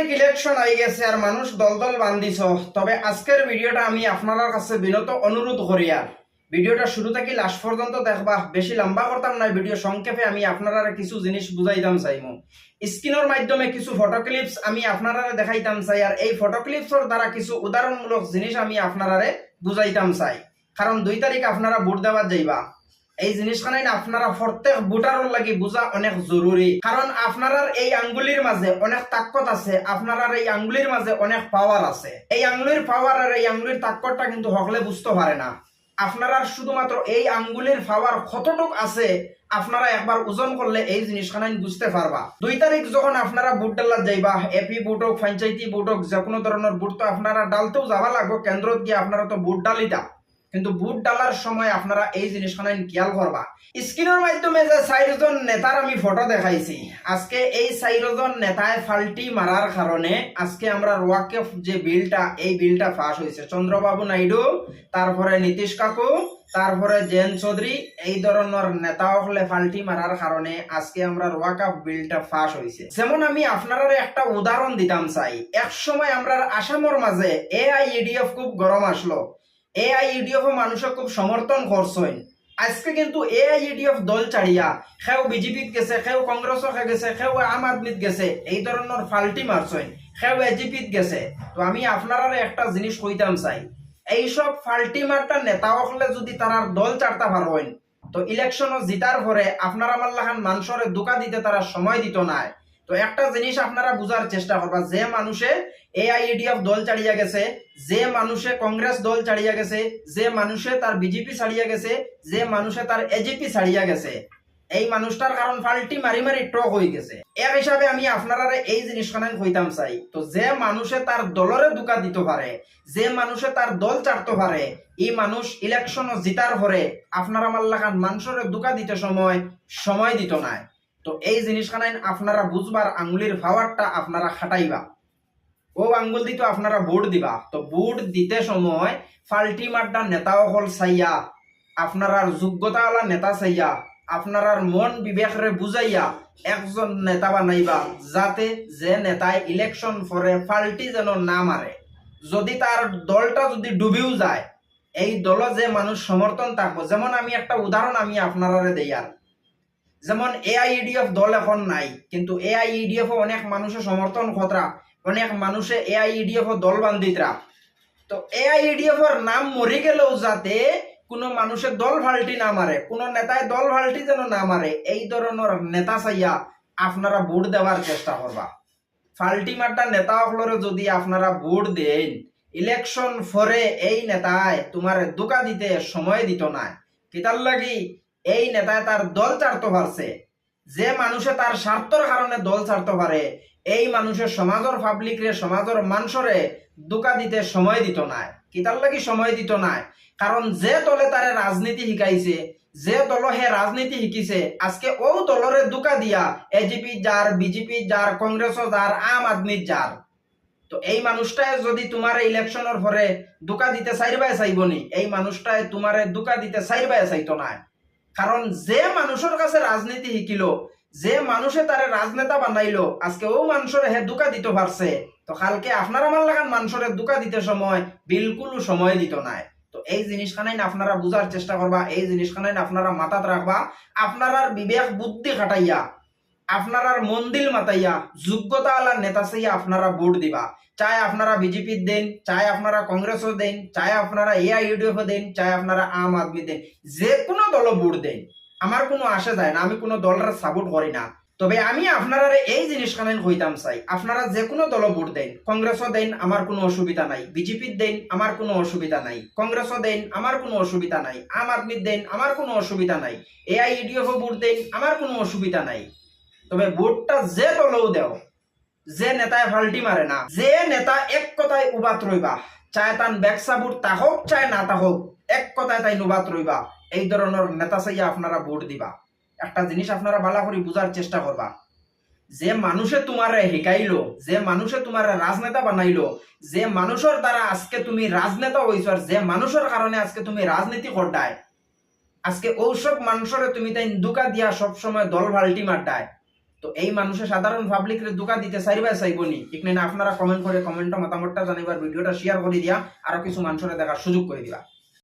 তারিখ election I গেছে আর মানুষ দল দল বান্ধিছ। তবে আজকের ভিডিওটা আমি আপনার কাছে বিনত অনুরোধ করি আর ভিডিওটা শুরু থেকে লাস্ট পর্যন্ত দেখবা। বেশি লম্বা করতাম না ভিডিও সংক্ষেপে আমি আপনারা কিছু জিনিস বুঝাইতাম চাইমু। স্ক্রিনের মাধ্যমে কিছু ফটো ক্লিপস আমি আপনারা দেখাইতাম চাই আর এই ফটো ক্লিপসের দ্বারা কিছু উদাহরণমূলক জিনিস আমি আপনারা বুঝাইতাম চাই। কারণ দুই তারিখ আপনারা ভোট দেওয়ার যাইবা। এই জিনিসখানাই আপনারা প্রত্যেক ভোটারের লাগি বুঝা অনেক জরুরি কারণ আপনার এই আঙ্গুলির মাঝে অনেক তাকত আছে আপনার এই আঙ্গুলির মাঝে অনেক পাওয়ার আছে। এই আঙ্গুলির পাওয়ার আর এই আঙ্গুলির তাকতটা কিন্তু হকলে বুঝতে পারে না। আপনারা শুধুমাত্র এই আঙ্গুলির পাওয়ার কতটুক আছে আপনারা একবার ওজন করলে এই জিনিসখানাই বুঝতে পারবা। দুই তারিখ যখন আপনারা বুট ডালাত যাইবা এপি বুট হোক পঞ্চায়েতি বুট হোক যে কোনো ধরনের বুট তো আপনারা ডালতেও যাবা লাগবে কেন্দ্রত গিয়ে আপনারা তো বুট ডালিতা কিন্তু বুট ডালার সময় আপনারা এই জিনিসখানে খেয়াল করবা। স্ক্রিনের মাধ্যমে যে চারিজন নেতার আমি ফটো দেখাইছি, আজকে এই চারিজন নেতায় ফাল্টি মারার কারণে আজকে আমরা ওয়াকেফ যে বিলটা, এই বিলটা পাস হয়েছে চন্দ্রবাবু নাইডু তারপরে নীতিশ কাকু তারপরে জেন চৌধুরী এই ধরনের নেতা হলে ফাল্টি মারার কারণে আজকে আমরা ওয়াকাফ বিলটা ফাঁস হয়েছে যেমন আমি আপনারা একটা উদাহরণ দিতাম চাই। এক সময় আমরা আসামের মাঝে এআইইডিএফ খুব গরম আসলো। এআইইডিএফ মানুষে খুব সমর্থন করছেন আজকে কিন্তু এআইইডিএফ দল ছাড়িয়া সেও বিজেপিত গেছে, সেও কংগ্রেসত গেছে, সেও আম আদমিত গেছে, এই ধরনের ফাল্টি মারছেন সেও এজিপিত গেছে। তো আমি আপনারা একটা জিনিস কইতাম চাই। এইসব ফাল্টি মার্টা নেতা হলে যদি তারা দল চারটা পারেন তো ইলেকশন জিতার পরে আপনার আমার লাখান মানুষের দোকা দিতে তারা সময় দিত নাই। তো একটা জিনিস আপনারা বুঝার চেষ্টা করবা, যে মানুষে এআইএডিএফ দল ছাড়িয়া গেছে, যে মানুষে কংগ্রেস দল ছাড়িয়া গেছে, যে মানুষে তার বিজেপি ছাড়িয়া গেছে, যে মানুষে তার এজিপি ছাড়িয়া গেছে, এই মানুষটার কারণ ফাল্টি মারি মারি টক হয়ে গেছে। এক হিসাবে আমি আপনারা এই জিনিসখানে কইতাম চাই, তো যে মানুষে তার দলরে দুকা দিতে পারে, যে মানুষে তার দল চাটতে পারে, এই মানুষ ইলেকশন জিতার পরে আপনার আমার লাগান মানুষের দুকা দিতে সময় সময় দিত নাই। তো এই জিনিসখানাই আপনারা বুঝবার আঙ্গুলির পাওয়ারটা আপনারা খাটাইবা। ও আঙ্গুল দিতে আপনারা ভোট দিবা। তো ভোট দিতে সময় ফাল্টি মার্ডা নেতাও হল চাইয়া আপনার যোগ্যতাওয়ালা নেতা চাইয়া আপনার মন বিবেকরে বুঝাইয়া একজন নেতা বানাইবা, যাতে যে নেতায় ইলেকশন পরে ফাল্টি যেন না মারে যদি তার দলটা যদি ডুবিও যায়, এই দল যে মানুষ সমর্থন থাকব, যেমন আমি একটা উদাহরণ আমি আপনারা দেই আর যেমন এআইইডিএফ দল এখন নাই, কিন্তু এআইইডিএফ অনেক মানুষের সমর্থন খতরা, অনেক মানুষে এআইইডিএফ দল বান্ধিতরা। তো এআইইডিএফ এর নাম মরে গেলেও যাতে কোনো মানুষের দল ভাল্টি না মারে, কোনো নেতায় দল ভাল্টি যেন না মারে, এই ধরনের নেতা চাইয়া আপনারা ভোট দেওয়ার চেষ্টা করবা। ফাল্টি মার্টা নেতা হলরে যদি আপনারা ভোট দেন ইলেকশন ফরে এই নেতায় তোমার দোকা দিতে সময় দিত না কিতার লাগি এই নেতায় তার দল ছাড়তে পারছে। যে মানুষে তার স্বার্থর কারণে দল ছাড়তে পারে, এই মানুষের সমাজের পাবলিক রে, সমাজের মানুষরে দোকা দিতে সময় দিত না কিতার লাগি সময় দিত না কারণ যে দলে তারে রাজনীতি শিকাইছে, যে দল হে রাজনীতি শিকিছে, আজকে ও দলরে দোকা দিয়া এজিপি যার বিজেপি যার কংগ্রেস যার, আম আদমি যার। তো এই মানুষটাই যদি তোমার ইলেকশনের পরে দোকা দিতে চাইবাই চাইবনি, এই মানুষটাই তোমারে দোকা দিতে চাইবাই চাইতো না কারণ যে মানুষের কাছে রাজনীতি শিকিল, যে মানুষে তারে রাজনেতা বানাইলো আজকে ও মানুষের হে দোকা দিতে পারছে তো কালকে আপনার আমার লাগান মানুষের দোকা দিতে সময়, বিলকুল সময় দিত নাই। তো এই জিনিসখানাই না আপনারা বুঝার চেষ্টা করবা এই জিনিসখানাই না আপনারা মাথাত রাখবা আপনার বিবেক বুদ্ধি খাটাইয়া। আপনার মন্দির মাতাইয়া, যোগ্যতা আলার নেতা চাইয়া আপনারা ভোট দিবা। চাই আপনারা বিজেপি দেন, চাই আপনারা কংগ্রেসও দেন, চাই আপনারা এআইইউডিএফ দেন, চাই আপনারা আম আদমি দেন। যে কোনো দল ভোট দেন। আমার কোনো আসে যায় না, আমি কোনো দলের সাপোর্ট করি না। তবে আমি আপনারা এই জিনিসখানে হইতাম চাই। আপনারা যে কোনো দল ভোট দেন, কংগ্রেসও দেন, আমার কোনো অসুবিধা নাই। বিজেপির দেন, আমার কোনো অসুবিধা নাই। কংগ্রেসও দেন, আমার কোনো অসুবিধা নাই। আম আদমির দেন, আমার কোনো অসুবিধা নাই। এআইইডিএফ ভোট দেন, আমার কোনো অসুবিধা নাই। তবে ভোটটা যে দলও দেও, যে নেতায় ফাল্টি মারে না, যে নেতা এক কথায় উবাত রইবা চায় তান ব্যবসা ভোট তাহক চায় না তাহক, এক কথায় তাই নুবাত রইবা এই ধরনের নেতা চাইয়া আপনারা ভোট দিবা। একটা জিনিস আপনারা ভালো করে বুঝার চেষ্টা করবা যে মানুষে তোমারে শিকাইলো, যে মানুষে তোমার রাজনেতা বানাইলো, যে মানুষের দ্বারা আজকে তুমি রাজনেতা হইছো আর যে মানুষের কারণে আজকে তুমি রাজনীতি করডায় আজকে ঔসব মানুষের তুমি তাই দুকা দিয়া সবসময় দল ভাল্টি মারডায় তো এই মানুষের সাধারণ পাবলিকের দোকান দিতে চাইবা চাইবনি। না আপনারা কমেন্ট করে কমেন্ট মতামতটা জানিবার, ভিডিওটা শেয়ার করে দিয়া, আরও কিছু মানুষের দেখার সুযোগ করে দিবা।